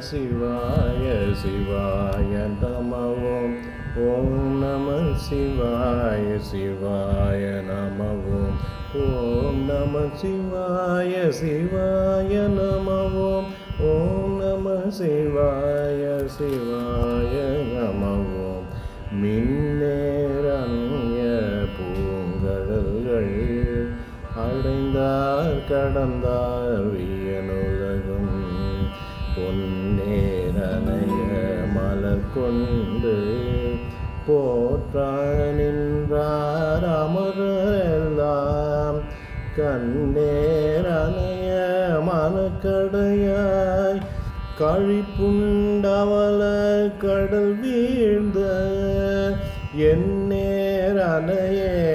சிவாய சிவாய நம ஓம் ஓம் நம சிவாய சிவாய நம ஓம் ஓம் நம சிவாய சிவாய நம ஓம் ஓம் நம சிவாய சிவாய நம ஓம் மின்னேரண்ய பூங்கடல்கள் அடைந்தார் கடந்தார் வியனுள் பொன்னேரனைய மலர் கொண்டு போற்றா நின்றார் அமரெல்லாம் கண்ணேரனைய மனக்கடையாய் கழிப்புண்டவள கடல் வீழ்ந்த என் இனியுன்னை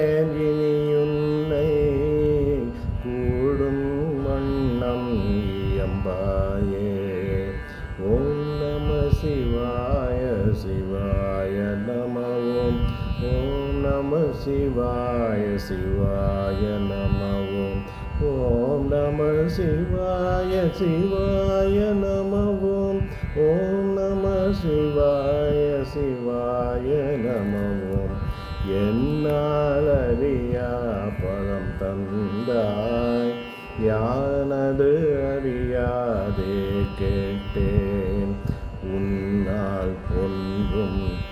சிவாய சிவாய நம ஓம் ஓம் நம சிவாய சிவாய நம ஓம் ஓம் நம சிவாய சிவாய நம ஓம் ஓம் நம சிவாய சிவாய நம ஓம் என்னால் அறியா பழம் தந்தாய். யானது அறியாதே கே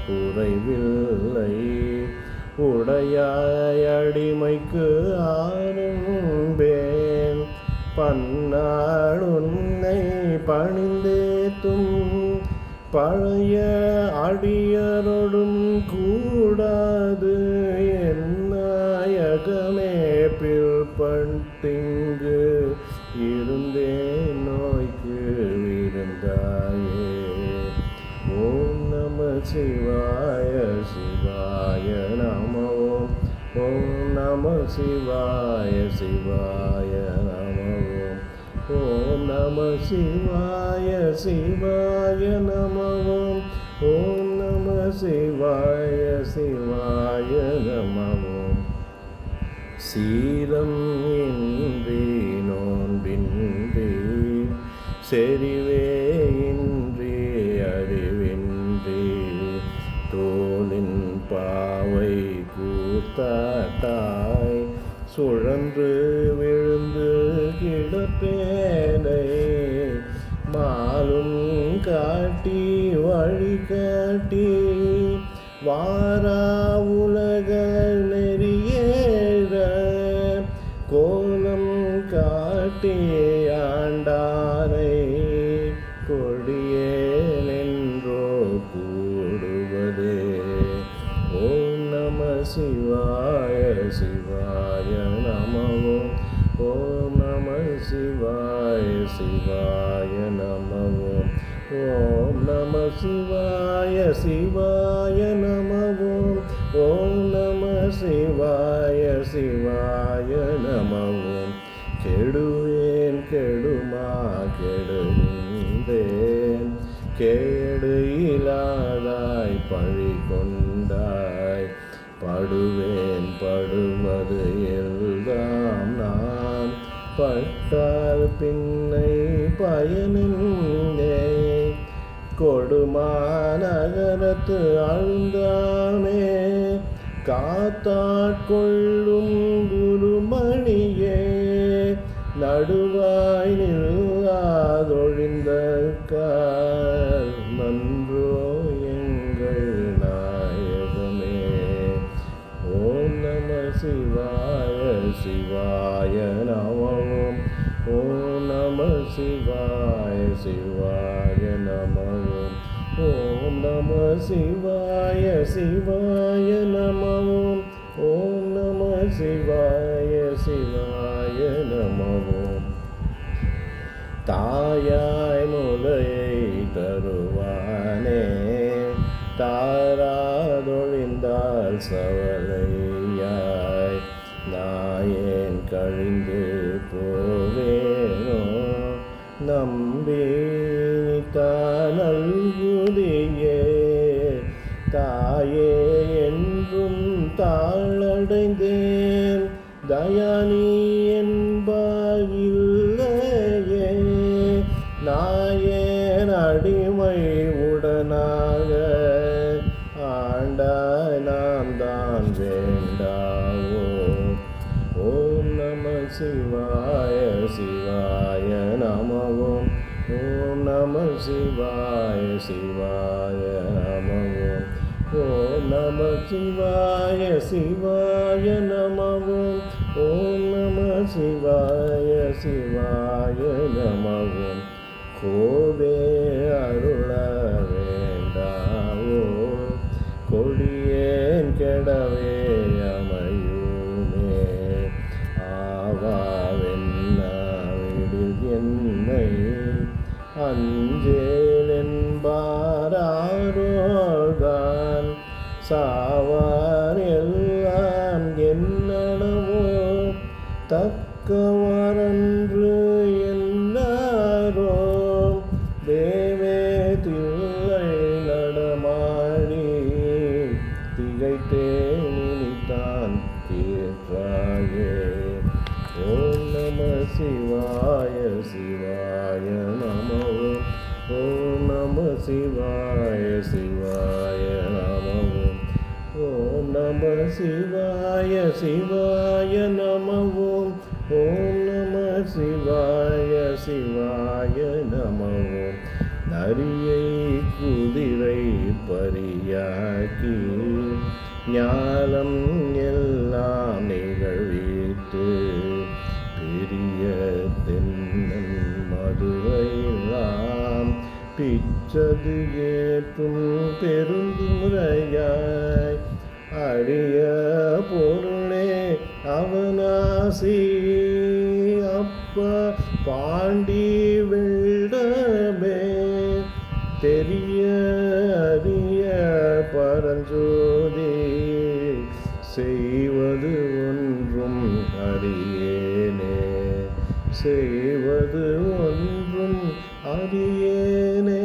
குறைவில்லை. உடையடிமைக்கு அடிமைக்கு ஆரம்பேன் பன்னாள் உன்னை பணிந்தேத்தும். பழைய அடியரோடும் கூடாது. சிவாய சிவாய நம. ஓம் நம சிவாய சிவாய நம. ஓம் நம சிவாய சிவாய நம. ஓம் நம சிவாய சிவாய நம. ஓம் சீரம் இன்றி நோன்பின்றி செறிவே கூத்தாட்டாய் சுழன்று விழுந்து கிடப்பேனை. மாலும் காட்டி வழி காட்டி வாரா உலக நெறியேற. கோலம் காட்டி ஆண்டாரை சிவாய சிவாய நமவோம் ஓம் நம சிவாய சிவாய நமவோம் ஓம் நம சிவாய சிவாய நமவோம் கெடு பட்டால் பின்னை பயனின்றே கொடுமாநகரத்து அழுந்தாமே. காத்தாட்கொள்ளும் குருமணியே. நடுவாய் நில்லாதொழிந்த கால் நன்றோ எங்கள் நாயகமே. ஓம் நம சிவாய சிவா சிவாய சிவாய நம ஓம் நம சிவாய சிவாய நம ஓம் நம சிவாய சிவாய நமவோம் தாயாய் முலையை தருவானே தாராதொழிந்தால் சவலையாய் நாயேன் கழிந்து നമ്പേത്ത നൽകുതിയേ தாயே என்றும் தாழடைந்தேன் தயானி என்பாயில்லையே நாயேன் அடிமை உடனாக ஆண்டாய் நான் தான் வேண்டாவோ. ஓம் நம சிவாய சிவாய ஓம் நம சிவாய சிவாய நம ஓம் நம சிவாய சிவாய நம ஓம் நம சிவாய சிவாய நம கோவே அருள வேண்டாவோ கொடியேன் கெடவே அஞ்சேலென்பாரோதான் சாவார் எல்லாம் என்னடவோ தக்கவரன்று எல்லாரோ தேவே தில்லை நடமாடி திகைத்தேன் இனித்தான் தீர்த்தாயே. ஓம் நம சிவா சிவாய சிவாய நமோ ஓம் நம சிவாய சிவாய நமோ ஓம் நம சிவாய சிவாய நமோ நரியை குதிரை பரியாக்கி ஞானம் பிச்சது ஏற்றும் பெருந்துரையாய். அழிய பொருளே அவனாசி அப்ப பாண்டி வெள்ளமே தெரிய அறிய பரஞ்சோதி செய்வது ஒன்றும் அறியேனே. செய் அறியேனே